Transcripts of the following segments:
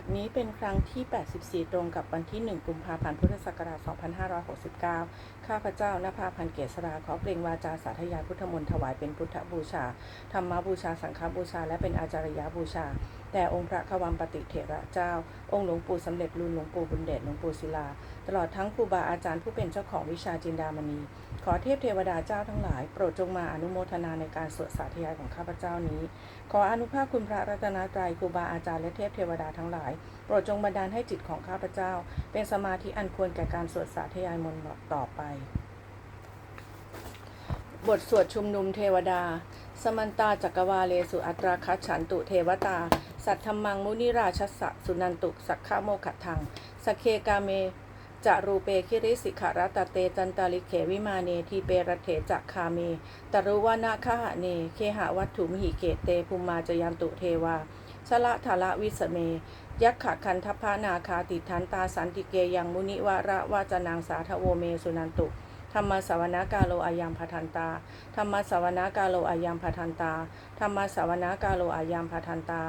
บัดนี้เป็นครั้งที่ 84 ตรงกับวันที่ 1 กุมภาพันธ์พุทธศักราช 2569 ข้าพเจ้านภาพันธ์เกษราขอเปล่งวาจาสาธยายพุทธมนต์ถวายเป็นพุทธบูชา ธรรมบูชา สังฆบูชา และเป็นอาจารยบูชา แต่องค์พระควัมปติเถระเจ้า องค์หลวงปู่สำเร็จรุนหลวงปู่บุญเดชหลวงปู่ศิลา ตลอดทั้งครูบาอาจารย์ผู้เป็นเจ้าของวิชาจินดามณี อเทพเทวดาเจ้าทั้งหลายโปรดจงมาอนุโมทนาในการสวดสาธยายของข้าพเจ้านี้ ขออนุภาพคุณพระรัตนตรัยครูบาอาจารย์และเทพเทวดาทั้งหลาย โปรดจงบันดาลให้จิตของข้าพเจ้า เป็นสมาธิอันควรแก่การสวดสาธยายมนต์ต่อไป บทสวดชุมนุมเทวดา สมันตาจักรวาเลสุอัตราคัฉันตุเทวตา สัทธมมังมุนิราชสสะสุนันตุสักขะโมขัดทังสเคกาเม จะรูเปคิริสิขารตเตจันตาลิเขวิมาเนทีเปรเถจักคาเมตรุวนาคหะเน เคหะวัตถุมหิเกเตภูมาจยันตุเทวาชละทาละวิสเม ยักขะคันทพานาคาติทันตาสันติเกยังมุนิวาระวาจนางสาทโวเมสุนันตุธรรมสวนากาโลอายังพัทันตา ธรรมสวนากาโลอายังพัทันตา ธรรมสวนากาโลอายังพัทันตา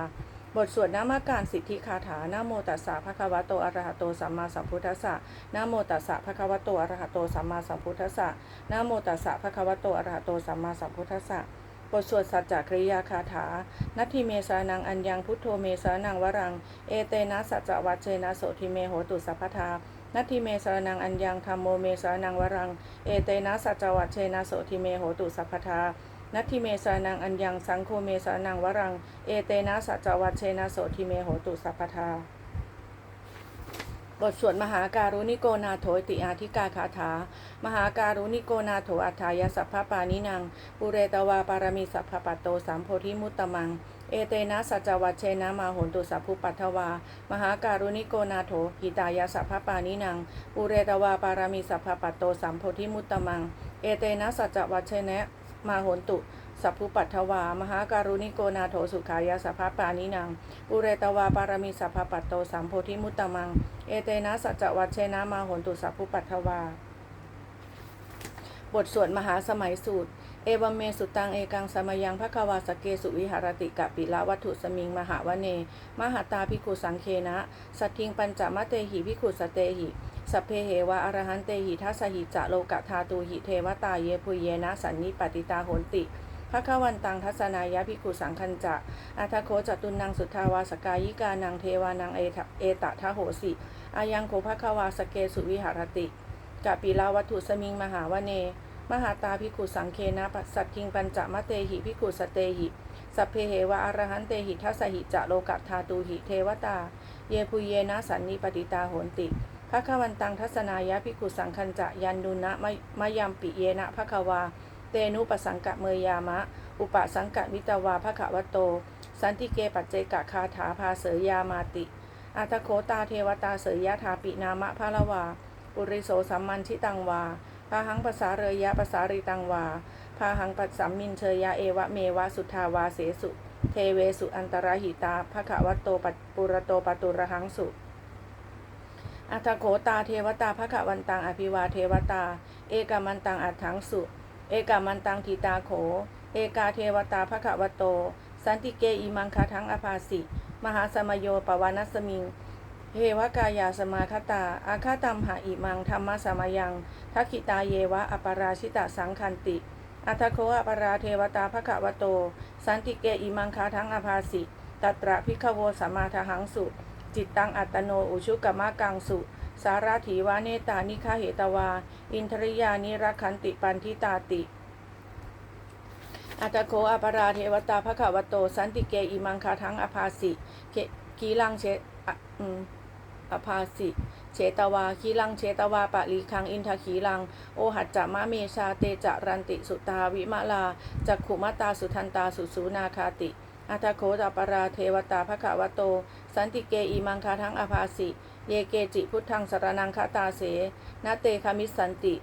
บทสวดนามาการสิทธิคาถานะโมตัสสะภะคะวะโตอะระหะโตสัมมาสัมพุทธัสสะนะโมตัสสะภะคะวะโตอะระหะโตสัมมาสัมพุทธัสสะนะโมตัสสะภะคะวะโตอะระหะโตสัมมาสัมพุทธัสสะบทสวดสัจจกริยาคาถา นัตถิเมสานังอัญญังพุทโธเมสานังวรัง เอเตนะสัจจวัชเชนะโสทิเมโหตุสัพพทา นัตถิเมสานังอัญญังธรรมโมเมสานังวรัง เอเตนะสัจจวัชเชนะโสทิเมโหตุสัพพทา นัตถิเมสานังอัญญังสังโฆเมสานังวรัง เอเตนะสัจจวัชเชนะโสทิเมโหตุสัพพทา บทสวดมหาการุณิโกนาโถติอาธิกาคาถา มหาการุณิโกนาโถอัฏฐายสัพพปานินัง ปุเรตวาปารมีสัพพปัตโตสามโพธิมุตตมัง เอเตนะสัจจวัชเชนะมาโหนตุสัพพุปัทถวา มหาการุณิโกนาโถหิตายสัพพปานินัง ปุเรตวาปารมีสัพพปัตโตสามโพธิมุตตมัง เอเตนะสัจจวัชเชนะ มาโหนตุ สัพพุปัทวา มหาการุณิโกนาโถสุขายาสัพพปานินังปุเรตวาปารมีสัพพปัตโตสัมโพธิมุตตมัง เอเตนะสัจจวัชเชนะมาโหนตุสัพพุปัทวา บทสวดมหาสมัยสูตร เอวเมสุตังเอกังสมยังพระควาสเกสุวิหารติกะปิละวัตถุสมิงมหาวเน มหาตาภิกขุสังเคนะ สัททิงปัญจมะเตหิภิกขุสเตหิ สัพเพเหวะอรหันเตหิทัสหิจะโลกะธาตูหิเทวตาเยพุเยนะสันนิปติตาโหนติพระขวันตังทัศนายะภิกขุสังคัญจะอัทโคจตุนังสุทธาวาสกายิกานังเทวานังเอทะเอตทะโหสิอายังโคภควาสเกสุวิหารติกะปิลาวัตถุสมิงมหาวเน มหาตาภิกขุสังเคนะสัตทิงปัญจมะเตหิภิกขุสเตหิ สัพเพเหวะอรหันเตหิทัสหิจะโลกัตธาตูหิเทวตา เยพุเยนะสันนิปติตาโหนติ ภะควันตังทัศนายะภิกุสังคัญจะยันดุนะมะยัมปิเยนะภะควา เตนุปสังกะเมยามะ อุปสังกะวิตวาภะคะวโต สันติเกปัจเจกะคาถาพาเสยยามาติ อัตโคตาเทวตาเสยยะทาปินามะพระละวาปุริโสสัมมันชิตังวาพาหังภาษาเรยะภาษาริตังวาพาหังปัสสัมมินเชยยะเอวะเมวะสุทาวาเสสุ เทเวสุอันตรหิตาภะคะวโตปัตปุระโตปตุระหังสุ อัตโขตาเทวตาภะคะวันตังอภิวาเทวตา เอกามันตังอัฏฐังสุ เอกามันตังทิตาโข เอกาเทวตาภะคะวโต สันติเกอิมังคาทังอภาสิ มหาสมโยปวานัสมิงเฮวกายาสมาคตา อาคาตัมหาอิมังธรรมสมยังทักขิตาเยวะอปาราชิตาสังคันติ อัทโคอปาราเทวตาภคะวโต สันติเกอิมังคาทังอภาสิ ตัตระพิกขโวสมมาทหังสุ จิตตังอัตโนอุชุกมะกังสุ สาราถีวาเนตานิคาเหตวา อินทริยานิรักขันติปันทิตาติ อัตโคอปาราเทวตาภคะวโต สันติเกอิมังคาทังอภาสิเกกีลังเชอะอภาสิเชตวาคีลังเชตวาปะลีคังอินทคีลัง โอหัจจะมะเมชาเตจะรันติสุตาวิมะลาจักขุมตาสุทันตาสุสูนาคาติ อัตโคตปราเทวตาภคะวะโต สันติเกอิมังคาทังอภาสิ เยเกจิพุทธังสรนังคาตาเสนาเตคามิสสันติ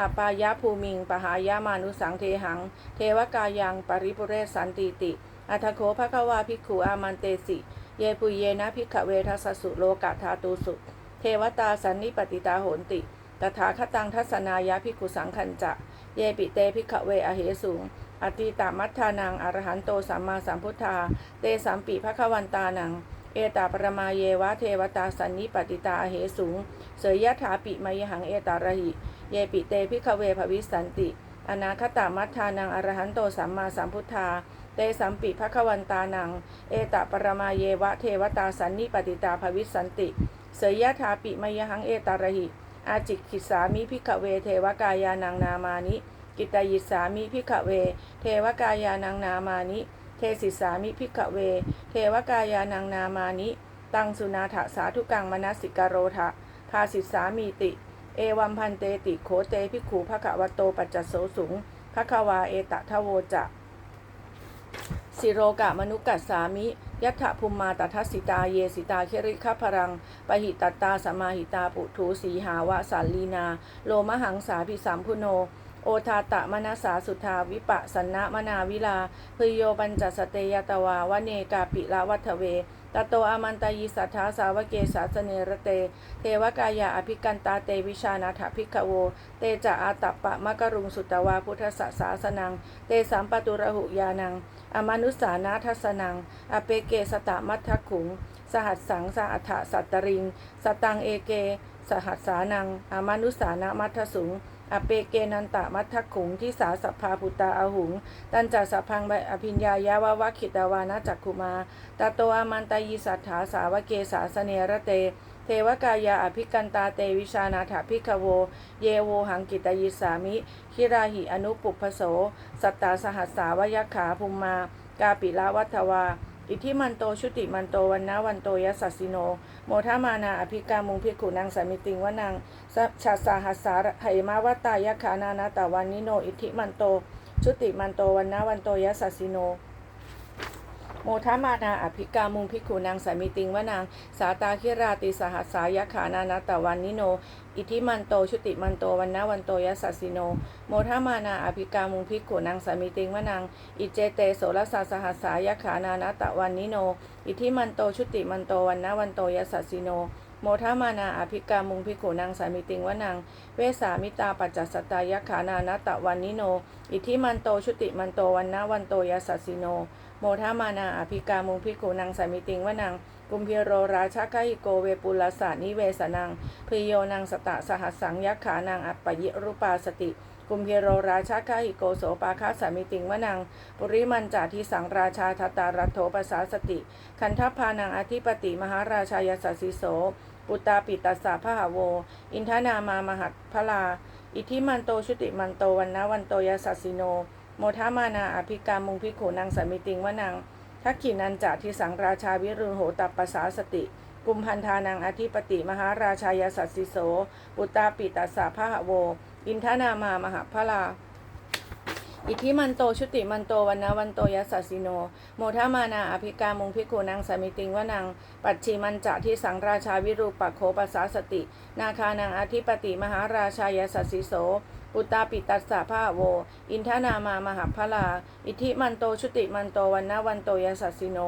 อัปายะภูมิง ปหายามานุสังเทหัง เทวกายังปริปุเรสันติติ อัทโคภควาภิกขุอามันเตสิ เยปุเยนะภิกขเวทัสสุโลกะธาตูสุ เทวตาสันนิปติตาโหนติตถาคตังทัศนายะภิกขุสังคัญจะ เยปิเตภิกขเวอเหสุง อติตามัทธานังอรหันโตสัมมาสัมพุทธา เตสัมปิภควันตานัง เอตาปรมาเยวะเทวตาสันนิปติตาเหสุงเสยยะถาปิมยหังเอตาระหิ เยปิเตพิขเวภวิสันติ อนาคตามัทธานังอรหันโตสัมมาสัมพุทธา เตสัมปิภควันตานัง เอตาปรมาเยวะเทวตาสันนิปติตาภวิสันติ เสยยะถาปิมยหังเอตาระหิ อาจิกขิสามิพิขเวเทวกายานังนามานิ กิตายิสามิพิขเว เทวกายานังนามานิ เทศิสามิพิขเว เทวกายานังนามานิ ตังสุนาถสาธุกังมนสิกโรทะภาสิสามีติ เอวัมพันเตติโคเตพิขูภควโตปัจจโสสุงภควาเอตทะโวจะสิโรกะมนุกัสสามิยัตถภูมิมาตทัสิตาเยสิตาเคริคพรังปหิตตตาสมาหิตาปุถุสีหาวะสัลลีนา โลมหังสาพิสัมพุโน โอทาตะมนัสาสุทาวิปะสันนะมนาวิลาพยโยปัญจสเตยตวาวเนกาปิละวัทเวตโตอามันตายิสัทธาสาวเกสาสเนรเต เทวกายาอภิกันตาเตวิชานาถภิกโว เตจะอาตัปปะมะกรุงสุตวาพุทธสสาสนัง เตสัมปตุระหุยานัง อมนุสานาทัสนัง อเปเกสตะมัททขุง สหัสสังสหัตถสัตตริง สตังเอเก สหัสสานัง อมนุสานามัททสุง อเปเกนันตะมัททขุงที่สาสัพพาปุตาอาหุง ตันจัสสพังอภิญญายาวาวะขิตาวานะจักขุมาตาโตอามันตายิสัทธาสาวเกสาสเนระเต เทวกายาอภิกันตาเตวิชานาถาภิกขโว เยโวหังกิตยิสามิคิราหิอนุปุพโส สัตตาสหัสสาวยขาภูมมา กาปิละวัฒวา อิทธิมันโตชุติมันโตวันนะวันโตยัสสิโน โมทามานาอภิกามุงพิขุนางสามิติงวนังชาสาหัสสาไหมาวตายะขานานาตาวันนิโน อิทธิมันโตชุติมันโตวันนะวันโตยัสสสิโน โมทามานาอภิกามุงพิกุนางสามิติงวนังสาตาคิราติสหัสายะขานานาตาวันนิโน อิทิมันโตชุติมันโตวันนะวันโตยัสสสิโน โมทามานาอภิกามุงพิกุนางสามิติงวนังอิเจเตโสรสาสหัสายะขานานาตะวันนิโน อิทิมันโตชุติมันโตวันนะวันโตยัสสสิโนโมทามานาอภิกามุงพิกขุนางสามิติงวนังเวสามิตาปัจจสตายะขานานาตะวันนิโนอิทิมันโตชุติมันโตวันนะวันโตยัสสสิโน โมทามานาอภิกามุงพิกุนางสามิติงวนังกุมพิโรราชกหิโกเวปุลสานิเวสนังพยโยนังสตะสหัสสังยักขานังอัปปยิรุปาสติกุมพิโรราชกหิโกโสปาคาสามิติงวนังปุริมันจาทิสังราชาทตารัตโถปสาสติ คันทัพพานังอธิปติมหาราชายสัสสิโส ปุตตาปิตัสสะพหาโว อินทนามามหัตพลา อิทิมันโตชุติมันโตวันนะวันโตยสัสสิโน โมทามานาอภิกามุงพิกขุนางสามิติงวานังทักขินันจาทิสังราชาวิรุณโหตัปปสาสติ กุมพันธานังอธิปติมหาราชายสัสสิโส ปุตตาปิตัสสะพหาโว อินทนามามหาพลาอิทธิมันโตชุติมันโตวันนะวันโตยัสสสิโน โมทามานาอภิกามุงพิกขุนางสามิติงวนัง ปัจฉิมันจะที่สังราชาวิรูปัโขปัสสาสติ นาคานังอธิปติมหาราชายสัสสิโส ปุตตาปิตัสสะพาโว อินทนามามหาพลา อิทิมันโตชุติมันโตวันนะวันโตยัสสิโน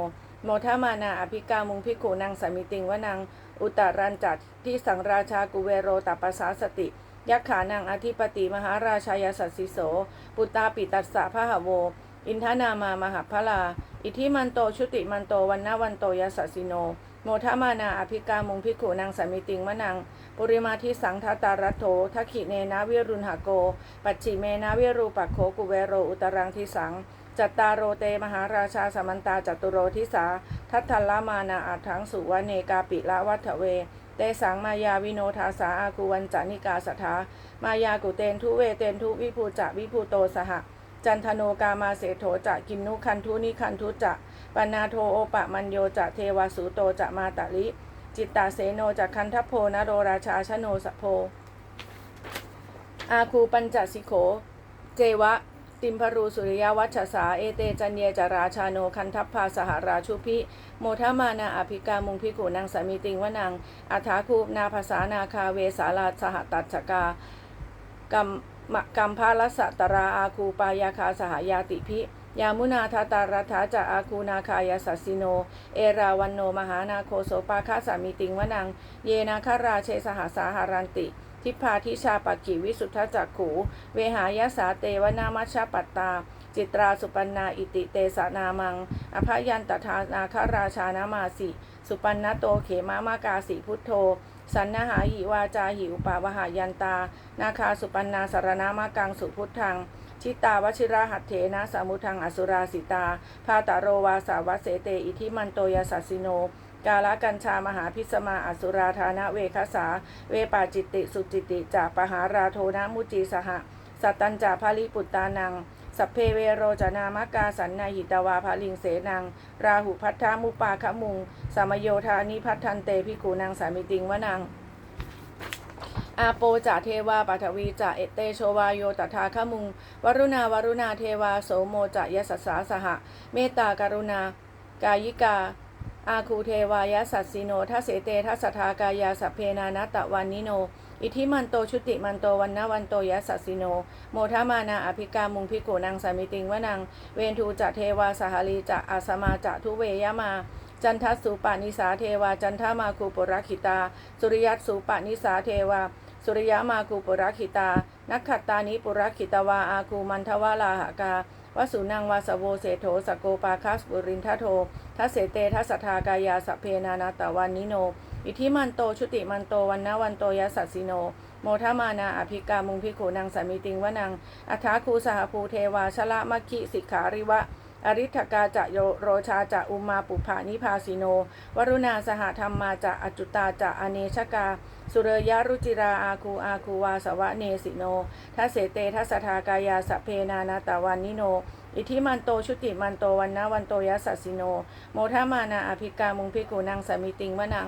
โมทามานาอภิกามุงพิขุนางสามิติงวนัง อุตตรันจัตที่สังราชากุเวโรตัปปสาสติยักขานังอธิปติมหาราชายสัสสิโส ปุตตาปิตัสสะพหโว อินทนามามหาพลา อิทิมันโตชุติมันโตวันนะวันโตยัสสิโน โมทมานาอภิกามุงพิขุนางสามิติงมะนังปุริมาทิสังทตารัตโถทักขิเนนะวิรุณหโก ปัจฉิเมนะวิรูปักโขกุเวโรอุตรังทิสัง จัตตาโรเตมหาราชาสมันตาจัตุโรทิสา ทัตทัลมานาอัฏฐังสุวเนกาปิละวัฏเวเตสังมายาวิโนทาสาอากูวันจานิกาสถามายากุเตนทุเวเตนทุวิภูจะวิภูโตสหะจันทโนกามาเสโถจะกินนุคันทุนิคันทุจะ ปนาโทโอปะมัญโยจะเทวสุโตจะมาตะลิ จิตตาเสโนจะคันทัพโพนโรราชาชโนสะโพ อาคูปัญจสิโข เจวะ ติมพรูสุริยวัชสาเอเตจันเยจราชาโนคันทัพพาสหราชุพิ โมทมานาอภิกามุงพิกุนางสามีติงวนังอัฐาคูปนาภาษานาคาเวสาลาสหตัจจกากัมมะกัมพาลสะตราอาคูปายาคาสหายาติพิ ยามุนาทาตารัฐาจะอาคูนาคายาสัสิโน เอราวันโนมหานาโคโสปาคาสามีติงวนัง เยนาคาราเชสหาสาหารันติ ทิพาทิชาปักกิวิสุทธจักขู เวหายาสาเตวนามัชปัตตา จิตราสุปันนาอิติเตสานามัง อภยันตทานาคาราชานามาสิ สุปันนโตเขมามากาสิพุทโธสันนหาหิวาจาหิอุปาวหายันตา นาคาสุปันนาสารนามากังสุพุทธัง ชิตาวชิราหัตเถนะสามุทังอสุราสิตา พาตาโรวาสาวเสเต อิทิมันโตยสัสสิโน กาลกัญชามหาพิสมาอสุราธานะเวคสา เวปาจิตติสุจิติจากปหาราโทนะมุจีสหะ สัตตัญจาภาลิปุตตานังสัพเพเวโรจนามกาสันนาหิตวาภาลิงเสนัง ราหุพัทธามุปาขมุงสามโยธานิพัททันเตพิกูนางสามิติงวนัง อาโปจะเทวาปัทวีจะเอเตโชวาโยตถาคมุง วรุณาวรุณาเทวาโสโมจะยสัสสาสหะ เมตตาการุณา กายิกา อาคูเทวายสัสสิโนทัสเสเตทัสสทากายาสัพเพนานตตะวันนิโน อิทิมันโตชุติมันโตวันนวันโตยัสสิโน โมทามานาอภิกามุงพิโกนังสามิติงวนัง เวนทูจะเทวาสหลีจะอาสมาจะทุเวยมาจันทสุปานิสาเทวาจันทามาคูปุรักขิตา สุริยัตสุปานิสาเทวา สุริยามาคูปุรักขิตา นักขัตตานิปุรักขิตวาอาคูมันทวาลาหกาวสุนังวาสโวเสโถสโกปาคัสบุรินทโททัสเสเตทัสสทากายาสเพนานาตะวันนิโน อิทิมันโตชุติมันโตวันนวันโตยัสสสสิโน โมทามานาอภิกามุงพิโขนังสามิติงวนังอัฐาคูสหภูเทวาชละมัคคิสิกขาริวะ อริทกาจะโยโรชาจะอุมาปุภานิพาสิโน วรุณาสหธรรมมาจะอจุตาจะอเนชกา สุเรยรุจิราอาคูอาคูวาสวะเนสิโนทัเสเตทัสทากายาสพเพนานาตะวันนิโน อิทิมันโตชุติมันโตวันนาวันโตยัสสสสิโน โมทามานาอภิกามุงพิกูนังสามิติงวนัง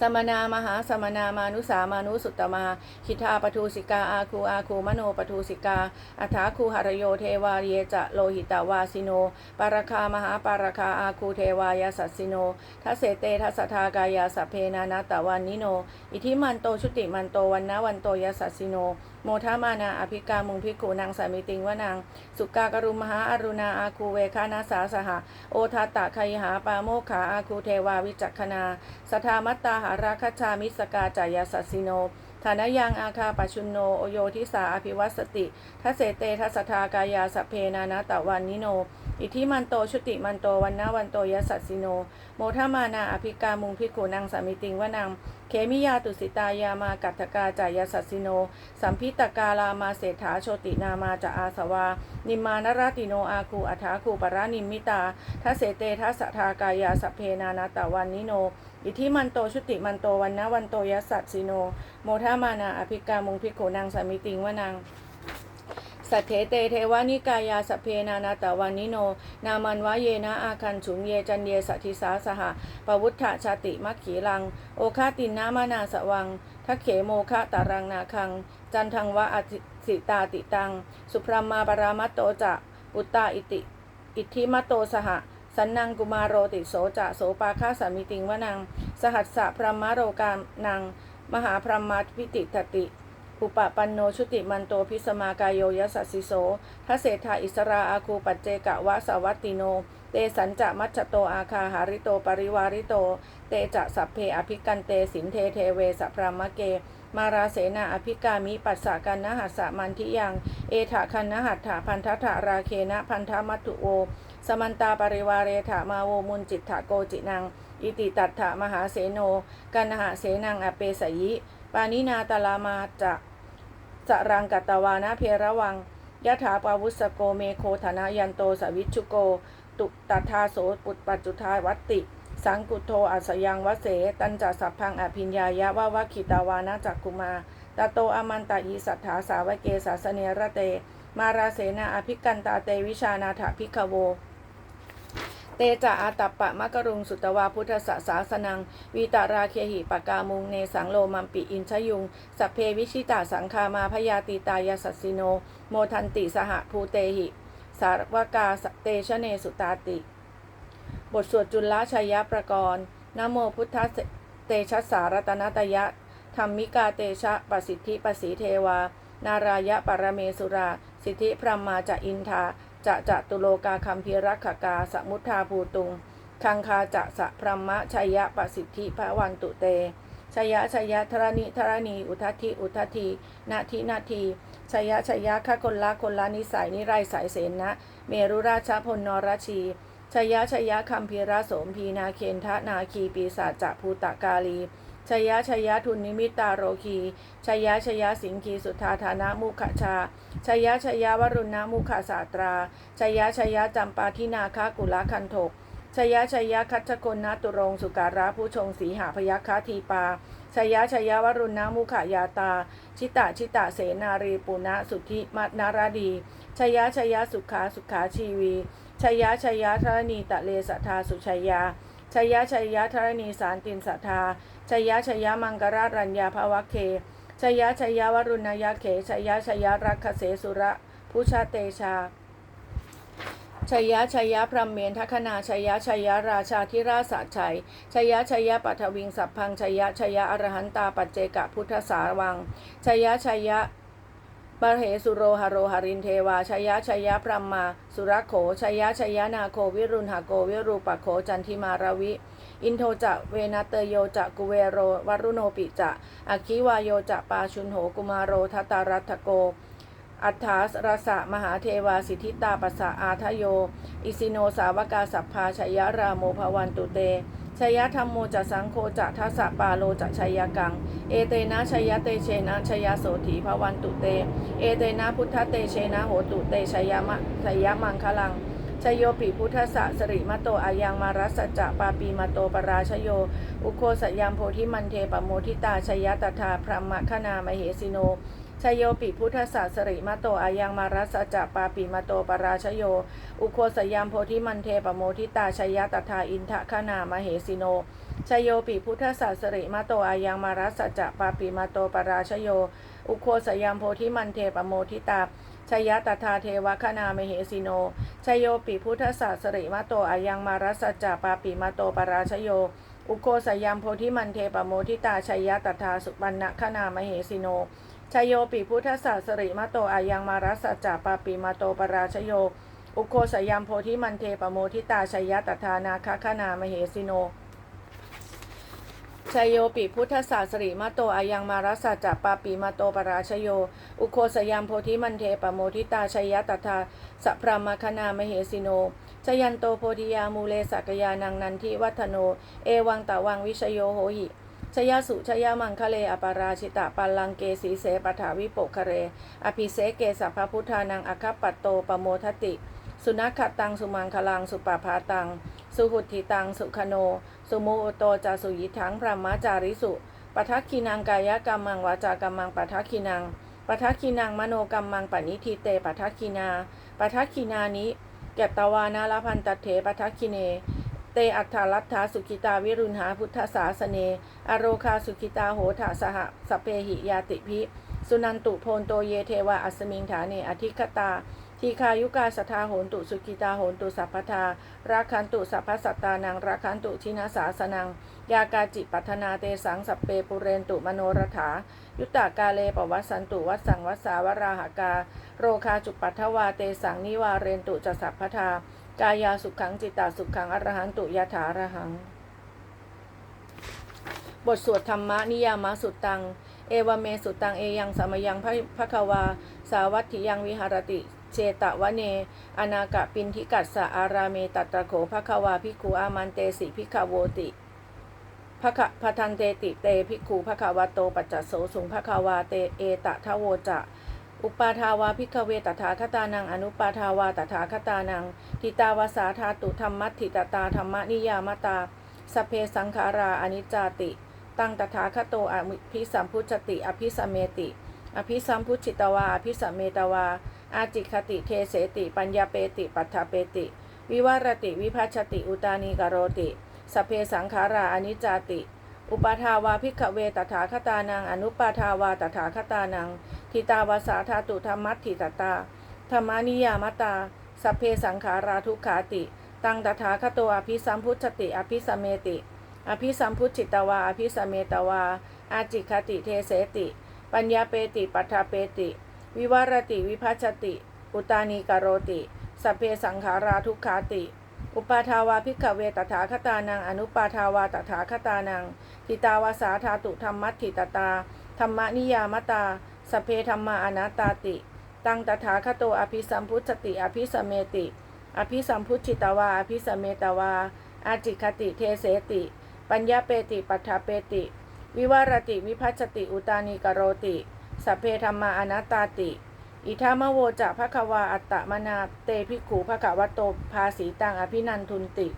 สมนามหาสมนามานุสามานุสุตตมาคิทาปทูสิกาอาคูอาคูมโนปทูสิกาอัฏฐาคูหรโยเทวาเยจะโลหิตาวาสิโน ปารคามหาปารคาอาคูเทวายาสัสสิโนทัเสเตทัสทากายาสเพนานาตะวันนิโน อิทิมันโตชุติมันโตวันนาวันโตยาสสัสสิโน โมทามานาอภิกามุงพิกุนางสามิติงวานางสุกากรุมหาอรุณาอาคูเวคานาสาสหะโอทัตะคยหาปาโมขาอาคูเทวาวิจักขนาสธามัตตาหาราคชามิสกาจายาสัสิโนฐานยังอาคาปชุนโนโอโยทิสาอภิวัสติทัเสเตทัสทากายาสเพนานาตะวันนิโน อิทิมันโตชุติมันโตวันนาวันโตยัสสัสสิโน โมทามานาอภิกามุงพิกูนางสามิติงวนัง เคมิยาตุสิตายามากัตถกาจายสัสสิโน สัมพิตกาลามาเศรษฐาโชตินามาจะอาสวา นิมานรติโนอาคูอัฏฐาคูปรานิมิตาทัเสเตทัสทากายาสเพนานาตะวันนิโน อิทิมันโตชุติมันโตวันนะวันโตยัสสัสสิโน โมทามานาอภิกามุงพิโขนางสามิติงวนัง สัทเถเตเทวานิกายาสพเพนานาตะวันนิโน นามันวะเยนะอาคันฉุงเยจันเยสัทธิสาสหะปวุฒชชาติมัคขีลัง โอคาตินนามานาสวังทักเขโมคะตารังนาคัง จันทังวะอติสิตาติตัง สุพรมมาปรามัตโตจะปุตตาอิติ อิทธิมัตโตสหะสันนังกุมารโรติโสจะโสปาคาสามิติงวนัง สหัสสะพรหมโรกานัง มหาพรหมาพิติตติ อุปะปันโนชุติมันโตพิสมากายโยยัสสิโสทเศธาอิสราอาคูปัจเจกะวะสวัตติโน เตสัญจะมัชโตอาคาหาริโตปริวาริโต เตจะสัพเพอภิกันเตสินเทเทเวสพรามะเก มาราเสนาอภิกามิปัสสะกันนหัสสะมันทิยัง เอถะคันนหัตถะพันทถะราเคนะพันธมัตตุโวสมันตาปริวาเรถามาโวมุนจิตถะโกจินัง อิติตัตถะมหาเสโนกันหะเสนังอเปสยิ ปานินาตลามาจะสรังกัตวานะเพระวังยะถาปาวุสโกเมโคธนายันโตสวิชุโก ตุตัทาโสปุตปัจจุทายวัตติ สังกุโทอัสยังวเส ตันจัสัพพังอภิญญายะวะวะขิตาวานะจักกุมาตาโตอมันตาอีสัทธาสาวเกสาสเนระเต มาราเสนาอภิกันตาเตวิชานาถพิกโว เตจะอาตัปปะมะกรุงสุตวาพุทธสสาสนัง วีตาราเคหิปกามุงเนสังโลมัมปิอินชยุง สัพเพวิชิตาสังคามาพยาติตายสัสสิโน โมทันติสหภูเตหิ สารวกาเตชะเนสุตาติ บทสวดจุลชัยประกรณ์นโมพุทธเตชะสารตนตยะธรรมิกาเตชะปสิทธิปสีเทวา นารายะปรเมสุรา สิทธิพรหมมาจะอินทา จะจะตุโลกาคัมพีรักขกาสมุทธาภูตุง คังคาจะสะพรหมชัยยะปสิทธิพระวันตุเตชยะชยะธรณีธรณี อุทัติอุทัตินาทีนาทีชยะชยะข้าคนละคนละนิสัยนิไรสายเสนนะ เมรุราชพลนรชีชยะชยะคัมพีระโสมพีนาเคนทะนาคีปีศาจจะภูตกาลี ชยะชยะทุนนิมิตตาโรคีชยะชยะสิงคีสุทธาธานะมุขชาชยะชยะวรุณมุขสาตราชยะชยะจำปาทินาคากุลคันโทกชยะชยะคัชกลนาตุรงสุการะผู้ชงสีหาพยัคฆาทีปาชยะชยะวรุณมุขายาตา ชิตะชิตะเสนารีปุณะสุทธิมัตนาราดีชยะชยะสุขาสุขาชีวีชยะชยะธรณีตะเลสทาสุชยา ชยะชยะธรณีสารตินสัทธาชยะชยะมังกรารัญญาภวะเคชยะชยะวรุณยะเขชยะชยะรักขเสสุระพุชาเตชาชยะชยะพรหมเมนทคณาชยะชยะราชาธิราชสาชัยชยะชยะปัทวิงสัพพังชยะชยะอรหันตาปัจเจกะพุทธสาวังชยะชยะ บาเหสุโรหโรหรินเทวาชยะชยะพรหมมา สุรโขชยะชยะนาโควิรุณหโกวิรูปโขจันทิมาราวิ อินโทจะเวนัตเตโยจะกุเวโรวรุโนปิจะอัคิวายโยจะปาชุนโหกุมาโรทัตารัตโก อัฏฐาสรสะมหาเทวาสิทธิตาปัสสะอาทโย อิสิโนสาวกาสัพพาชยะรามโมภวันตุเต ชยธรรมโมจะสังโฆจะทัสสะปาโลจะชยกัง เอเตนะชยเตเชนะชยโสถีภวันตุเต เอเตนะพุทธเตเชนะโหตุเตชยมะชยมังคลังชโยปิพุทธสะสริมะโตอายังมารัสสจะปาปีมะโตปราชโย อุโคสยามโพธิมันเทปโมทิตาชยตถาพรหมคณามเหสิโน ชโยปิพุทธศาสริมาโตอายังมารัสสจะปาปิมาโตปราชโย อุโคสยามโพธิมันเทปโมทิตาชยตถาอินทะขนามเหสิโนชโยปิพุทธศาสริมาโตอายังมารัสสจะปาปิมาโตปราชโย อุโคสยามโพธิมันเทปโมทิตาชยตถาเทวคณามเหสิโนชโยปิพุทธศาสริมาโตอายังมารัสสจะปาปิมาโตปราชโย อุโคสยามโพธิมันเทปโมทิตาชยตถาสุปันนะขนามเหสิโน ชโยปิพุทธศาสริมาโตอายังมารัสสจาปาปิมาโตปราชโย อุโคสยามโพธิมันเทปโมทิตาชยตถานาคขนามเหสิโนชยโยปิพุทธศาสริมาโตอายังมารัสสจะปาปิมาโตปราชโย อุโคสยามโพธิมันเทปโมทิตาชยตถาสัพพรามคณามเหสิโนชยันโตโพธิยามูเลสักยานังนันทิวัฒโน เอวังตะวังวิชโยโหหิ ชยสุชยมังคะเลอปาราชิตะปัลลังเกสีเสปถาวิโปคะเร อภิเสเกสัพพพุทธานังอคัปปัตโตปโมทติ สุนัขขตังสุมังคลังสุปาพาตัง สุหุติตังสุขโน สุโมโตจาสุยิทังพระมจาริสุปทักขินังกายกรรมังวาจากรรมังปทักขินังปทักขินังมโนกรรมังปณิทิเตปทักขินาปทักขินานิเกตตวานาลพันตเถปทักขิเน เตอัฏฐาลัทธาสุขิตาวิรุณหาพุทธศาสเน อโรคาสุขิตาโหถาสหสเพหิยาติพิสุนันตุโพนโตเยเทวะอัสมิงฐาเนอธิคตา ทีคายุกาสทาโหนตุสุกิตาโหนตุสัพพทาราคันตุสัพพสัตตานังราคันตุชินาสาสนัง ยากาจิปัฒนาเตสังสัพเปปุเรนตุมโนรถา ยุตตากาเลปวัสสันตุวัสสังวัสสาวราหากา โรคาจุปัทวาเตสังนิวาเรนตุจะสัพพทา กายาสุขังจิตตาสุขังอรหันตุยถาอรหัง บทสวดธรรมะนิยามะสุตัง เอวเมสุตังเอยังสมยังพระพะควา สาวัตถิยังวิหารติเชตวะเน อนากะปินทิกัสสะอาราเมตัตตะโขพะควาภิกขุอามันเตสิภิกขโวติพะคะพะทันเตติเตภิกขุพะควาโตปัจจโสสุงพะควาเตเอตะทะโวจะ อุปาทาวาพิกเวตถาคตานังอนุปาทาวาตถาคตานังทิตาวาสาธาตุธรรมัตถิตตาธรรมนิยามตาสเพสังขาราอนิจจติ ตังตถาคโตอภิสัมพุจติ อภิสเมติ อภิสัมพุจิตวาอภิสัเมตวา อาจิคติเทเสติ ปัญญาเปติ ปัฏฐาเปติ วิวารติ วิภัชติ อุตานีกโรติสเพสังขาราอนิจจติ อุปาทาวาพิกเวตถาคตานัง อนุปาทาวาตถาคตานัง ทิตาวาสาธาตุธรรมัตถิตตา ธรรมานิยามตา สัพเพสังขาราทุกขาติ ตังตถาคโตอภิสัมพุชติ อภิสเมติ อภิสัมพุจิตวา อภิสเมตวา อาจิคติเทเสติ ปัญญาเปติปัฏฐาเปติ วิวารติวิภัชติ อุตานีกโรติ สัพเพสังขาราทุกขาติ อุปาทาวาพิกเวตถาคตานัง อนุปาทาวาตถาคตานังทิตาวาสาธาตุธรรมัตถิตตา ธรรมนิยามตา สเพธรรมาอนัตาติ ตังตถาคโตอภิสัมพุทธติอภิสมเมติ อภิสัมพุทธิตวา อภิสมเมตวา อาจิคติเทเสติ ปัญญาเปติปัฏฐาเปติ วิวารติวิพัชติอุตานิกโรติสเพธรรมาอนัตตาติ อิทามโวจะภควาอัตตมนาเตพิกขุภควโตภาสีตังอภินันทุนติ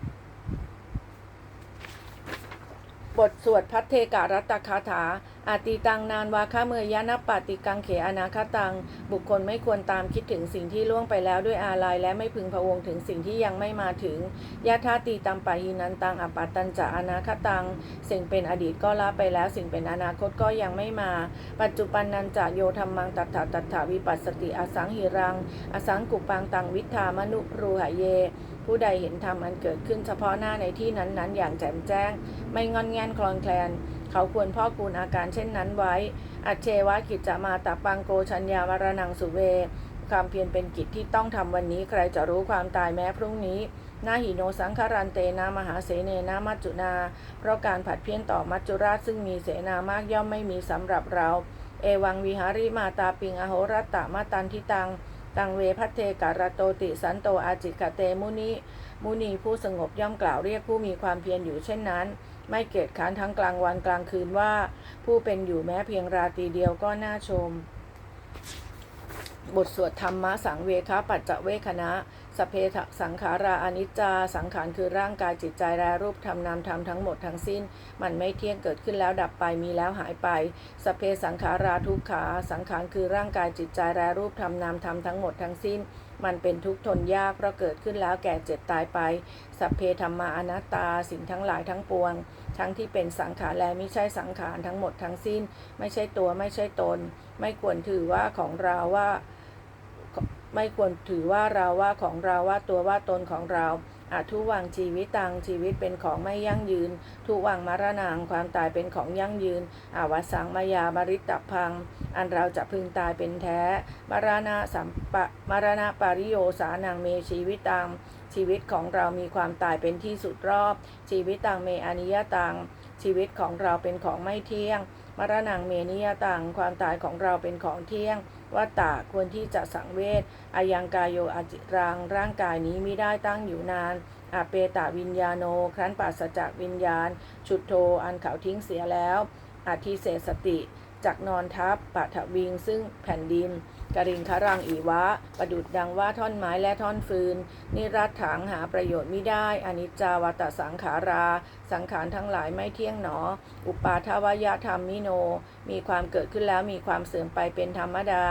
บทสวดพัทเทการัตตคาถา อาติตังนานวาคาเมยยะนปปติกังเขอนาคตัง บุคคลไม่ควรตามคิดถึงสิ่งที่ล่วงไปแล้วด้วยอาลัยและไม่พึงพะวงถึงสิ่งที่ยังไม่มาถึงยะธาตีตัมปะหินันตังอปัตตัญจะอนาคตัง สิ่งเป็นอดีตก็ละไปแล้ว สิ่งเป็นอนาคตก็ยังไม่มา ปัจจุบันนันจะโยธรรมังตัถาตัถาวิปัสสติอสังหิรัง อสังกุปังตังวิทามนุรูหะเยผู้ใดเห็นธรรมอันเกิดขึ้นเฉพาะหน้าในที่นั้นๆ อย่างแจ่มแจ้ง ไม่งอนแงนคลอนแคลน เขาควรพ่อคูณอาการเช่นนั้นไว้ อัจเชวะกิจจะมาตาปังโกชัญญาวรนังสุเว ความเพียรเป็นกิจที่ต้องทำวันนี้ใครจะรู้ความตายแม้พรุ่งนี้นาหิโนสังคารันเตนามหาเสเนนามัจจุนา เพราะการผัดเพี้ยนต่อมัจจุราชซึ่งมีเสนามากย่อมไม่มีสำหรับเรา เอวังวิหาริมาตาปิงอโหรัตตมาตันทิตัง ตังเวพัทเทการโตติสันโตอาจิกะเตมุนิ มุนีผู้สงบย่อมกล่าวเรียกผู้มีความเพียรอยู่เช่นนั้น ไม่เกียจค้านทั้งกลางวันกลางคืนว่า ผู้เป็นอยู่แม้เพียงราตรีเดียวก็น่าชม บทสวดธรรมะสังเวคะปัจจเวคณะสเพทสังขาราอนิจจา สังขารคือร่างกายจิตใจและรูปธรรมนามธรรมทั้งหมดทั้งสิ้น มันไม่เที่ยงเกิดขึ้นแล้วดับไปมีแล้วหายไป สเพสังขาราทุกขา สังขารคือร่างกายจิตใจและรูปธรรมนามธรรมทั้งหมดทั้งสิ้น มันเป็นทุกข์ทนยากเพราะเกิดขึ้นแล้วแก่เจ็บตายไป สัพเพธรรมาอนัตตาสิ่งทั้งหลายทั้งปวง ทั้งที่เป็นสังขารและไม่ใช่สังขารทั้งหมดทั้งสิ้น ไม่ใช่ตัวไม่ใช่ตน ไม่ควรถือว่าของเราว่า ไม่ควรถือว่าเราว่าของเราว่าตัวว่าตนของเรา อาจทุวังชีวิตตังชีวิตเป็นของไม่ยั่งยืน ทุวังมรณางความตายเป็นของยั่งยืนอวสังมายาบริตตพัง อันเราจะพึงตายเป็นแท้ มรณะสัมปะมรณะปาริโยสานังเมชีวิตตังชีวิตของเรามีความตายเป็นที่สุดรอบ ชีวิตตังเมอนิยตังชีวิตของเราเป็นของไม่เที่ยง มรณังเมนิยตังความตายของเราเป็นของเที่ยง วัตตะควรที่จะสังเวชอายังกายโยอาจิรังร่างกายนี้ไม่ได้ตั้งอยู่นานอาเปตาวิญญาโน ครั้นปราศจากวิญญาณ ชุดโทอันเขาทิ้งเสียแล้วอาทิเสสติ จากนอนทับปัทวิง ซึ่งแผ่นดินกริงครังอีวะ ประดุดดังว่าท่อนไม้และท่อนฟืน นิรัตถังหาประโยชน์ไม่ได้ อนิจจาวตสังขารา สังขารทั้งหลายไม่เที่ยงหนอ อุปาทวายธรรมมิโน มีความเกิดขึ้นแล้วมีความเสื่อมไปเป็นธรรมดา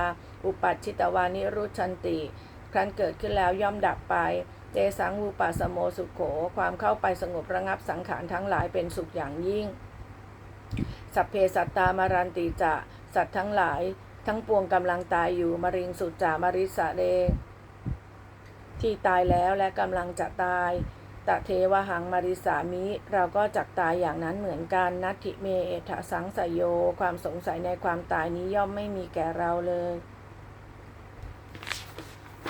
อุปัชชิตวานิรุชันติ ครั้นเกิดขึ้นแล้วย่อมดับไปเจสังวูปัสสโมสุขโข ความเข้าไปสงบระงับสังขารทั้งหลายเป็นสุขอย่างยิ่ง สัพเพสัตตามารันติจะสัตว์ทั้งหลาย ทั้งปวงกำลังตายอยู่มริงสุดจามริสะเดที่ตายแล้วและกำลังจะตายตะเทวหังมาริสามิ เราก็จักตายอย่างนั้นเหมือนกันนัตถิเมเอทะสังสยโย ความสงสัยในความตายนี้ย่อมไม่มีแก่เราเลย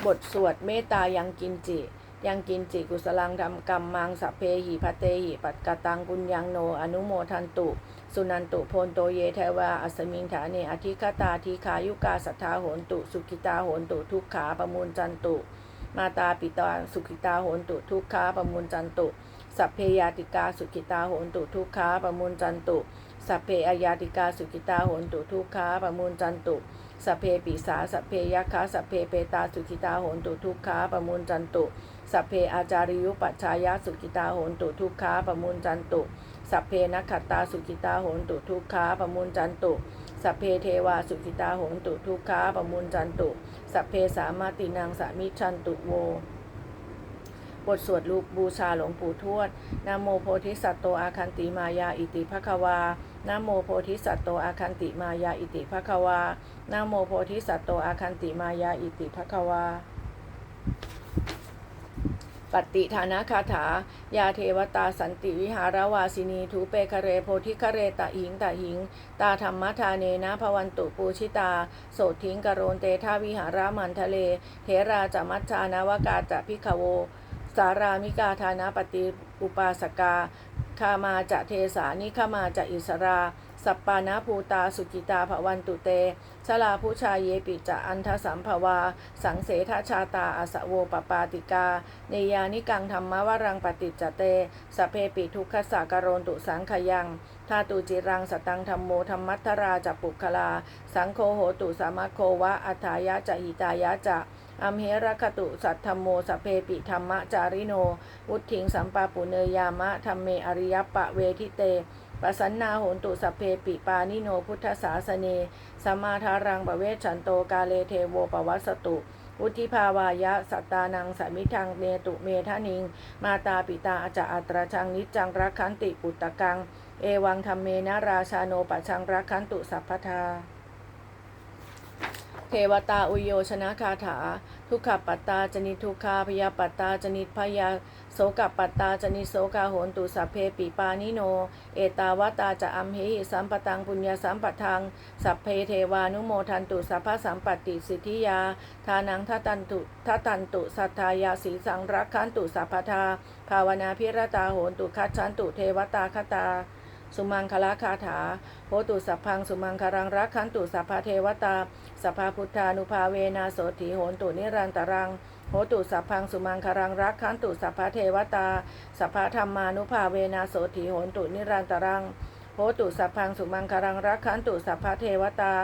บทสวดเมตตายังกินจิ ยังกินจิกุสลังธรรมกรรมมังสัพเพหิพัเตหิปัตกตังปุญญังโน อนุโมทันตุ สุนันตุโพนโตเยเทวาอัสมิงฐาเนอธิคตาทีขายุกาสัทธาโหนตุ สุขิตาโหนตุ ทุกขาประมูลจันตุ มาตาปิตาสุขิตาโหนตุ ทุกขาประมูลจันตุ สัพเพยาติกาสุขิตาโหนตุ ทุกขาประมูลจันตุ สัพเพอายาติกาสุขิตาโหนตุ ทุกขาประมูลจันตุ สัพเพปิสาสัพเพยัคคะสัพเพเปตาสุขิตาโหนตุ ทุกขาประมูลจันตุ สัพเพอาจาริยุปัชชายาสุขิตาโหนตุทุกขาประมูลจันตุ สัพเพนักขัตตาสุขิตาโหนตุทุกขาประมูลจันตุ สัพเพเทวาสุขิตาโหนตุทุกขาประมูลจันตุ สัพเพสามาตินางสามิชันตุโวบทสวดลูกบูชาหลวงปู่ทวดนโมโพธิสัตโตอาคันติมายาอิติภควานโมโพธิสัตโตอาคันติมายาอิติภควานโมโพธิสัตโตอาคันติมายาอิติภควา ปฏิฐานะคาถา ยาเทวตาสันติวิหารวาสินีทูเปคเรโพธิคเรตะหิงตะหิง ตาธรรมทาเนนะภวันตุปูชิตา โสทิงกโรนเตทาวิหารามันทะเล เทราจะมัชชานาวกาจะพิขโวสสารามิกาธานาปฏิอุปาสกา คามาจะเทสานิคามาจะอิสรา สัปปานาภูตาสุกิตาภวันตุเตชลาผู้ชายเยปิจะอันทสัมภวา สังเสทชาตาอาสะโวปปาติกา เนยานิกังธรรมวรังปฏิจจเตสเพปิทุกขสากโรนตุสังขยังทาตุจิรังสตังธรรมโมธรรมัทธราจะปุคลา สังโฆโหตุสามัคโควะอัฏายะจะหิตายะจะอัมเหรคตุสัทธรรมโมสเพปิธรรมจาริโน วุถิงสัมปาปุเนยามะธรรมเมอริยปะเวทิเต ปสันนาโหนตุสัพเพปิปานิโนพุทธศาสเนสัมมาทารังปเวชฉันโตกาเลเทโวปวัสสตุวุธิภาวายะสัตตานังสมิทังเนตุเมทานิง มาตาปิตาอาจาอัตราชังนิจังรักขันติปุตตะกัง เอวังธรรมเมนะราชาโนปัจชังรักขันตุสัพพทาเทวตาอุโยชนะคาถา ทุกขปัตตาจนิทุกขาพยาปัตตาจนิพยา โสกปัตตาจนิโสกาโหนตุสัพเพปิปานิโน เอตาวตาจะอัมเหหิสัมปตังปุญญาสัมปทัง สัพเพเทวานุโมทันตุสัพพสัมปติสิทธิยา ทานังทัตันตุทัตันตุสัทธายาสีสังรักขันตุสัพพทา ภาวนาพิรตาโหนตุคัจฉันตุเทวตาคตาสุมังคละคาถาโหตุสัพพังสุมังคารังรักขันตุสัพพเทวตาสัพพพุทธานุภาเวนาโสถีโหนตุนิรันตรัง โหตุสัพพังสุมังคารังรักขันตุสัพพะเทวตา สัพพะธรรมานุภาเวนาโสถีโหนตุนิรันตรังโหตุสัพพังสุมังคารังรักขันตุสัพพะเทวตา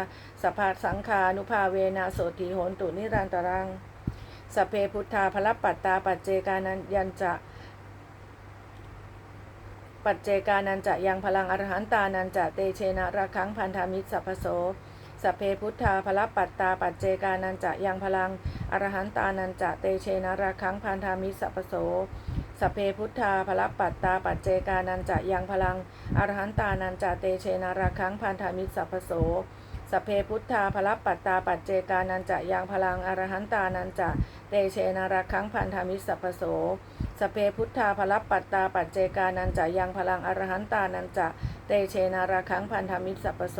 สัพพะสังฆานุภาเวนาโสถีโหนตุนิรันตรังสเพพุทธาพลปัตตาปัจเจกานันยัญจะปัจเจกานันจะยังพลังอรหันตานันจะเตเชนะระคังพันธามิตรสัพพโส สพเพพุทธาพลปัตตาปัจเจกานันจะยังพลังอรหันตานันจะเตเชนะระคังพันธามิสัพโสสพเพพุทธาพลปัตตาปัจเจกานันจะยังพลังอรหันตานันจะเตเชนะระคังพันธามิสัพโสสพเพพุทธาพลปัตตาปัจเจกานันจะยังพลังอรหันตานันจะเตเชนะระคังพันธามิสัพโสสพเพพุทธาพลัปปัตตาปัจเจกานันจะยังพลังอรหันตานันจะเตเชนาราคังพันธมิตรสัพโส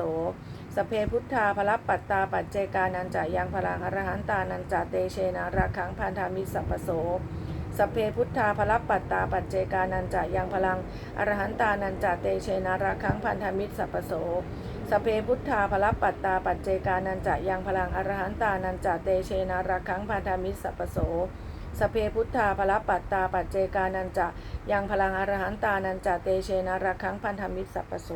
สเพพุทธาพลัปัตตาปัจเจกานันจะยังพลังอรหันตานันจะเตเชนาราคังพันธมิตรสัพโสสเพพุทธาพลัปัตตาปัจเจกานันจะยังพลังอรหันตานันจะเตเชนาราคังพันธมิตรสัพโสสเพพุทธาพลัปัตตาปัจเจกานันจะยังพลังอรหันตานันจะเตเชนาราคังพันธมิตรสัพโสสเพพุทธาพลปัตตาปัจเจกานันจะยังพลังอรหันตานันจะเตเชนารักขังพันธมิตรสัพพโส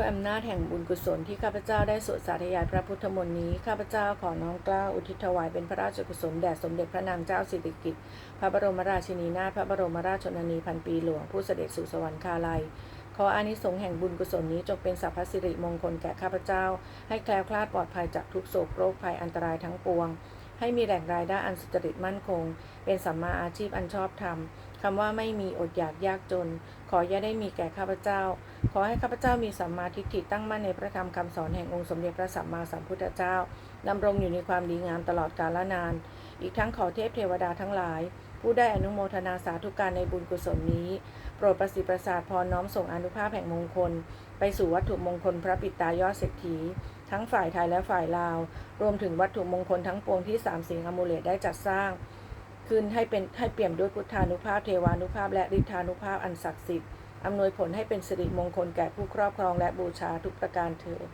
ด้วยอำนาจแห่งบุญกุศลที่ข้าพเจ้าได้สวดสาธยายพระพุทธมนต์นี้ข้าพเจ้าขอน้อมเกล้าอุทิศถวายเป็นพระราชกุศลแด่สมเด็จพระนางเจ้าสิริกิติ์พระบรมราชินีนาถพระบรมราชชนนีพันปีหลวงผู้เสด็จสู่สวรรคาลัยขออานิสงส์แห่งบุญกุศลนี้จงเป็นสัพพสิริมงคลแก่ข้าพเจ้า ให้แคล้วคลาดปลอดภัยจากทุกโศกโรคภัยอันตรายทั้งปวง ให้มีแหล่งรายได้อันสุจริตมั่นคง เป็นสัมมาอาชีพอันชอบธรรมคำว่าไม่มีอดอยากยากจน ขออย่าได้มีแก่ข้าพเจ้า ขอให้ข้าพเจ้ามีสัมมาทิฏฐิตั้งมั่นในพระธรรมคำสอนแห่งองค์สมเด็จพระสัมมาสัมพุทธเจ้าดำรงอยู่ในความดีงามตลอดกาลนาน อีกทั้งขอเทพเทวดาทั้งหลาย ผู้ได้อนุโมทนาสาธุการในบุญกุศลนี้ โปรดประสิทธิประสาทพรน้อมส่งอนุภาพแห่งมงคล ไปสู่วัตถุมงคลพระปิตายอดเศรษฐี ทั้งฝ่ายไทยและฝ่ายลาว รวมถึงวัตถุมงคลทั้งปวงที่สามสิงอมูเลตได้จัดสร้าง ขึ้นให้เป็นให้เปี่ยมด้วยพุทธานุภาพเทวานุภาพ และฤทธานุภาพอันศักดิ์สิทธิ์อำนวยผลให้เป็นสิริมงคลแก่ผู้ครอบครองและบูชาทุกประการเถิด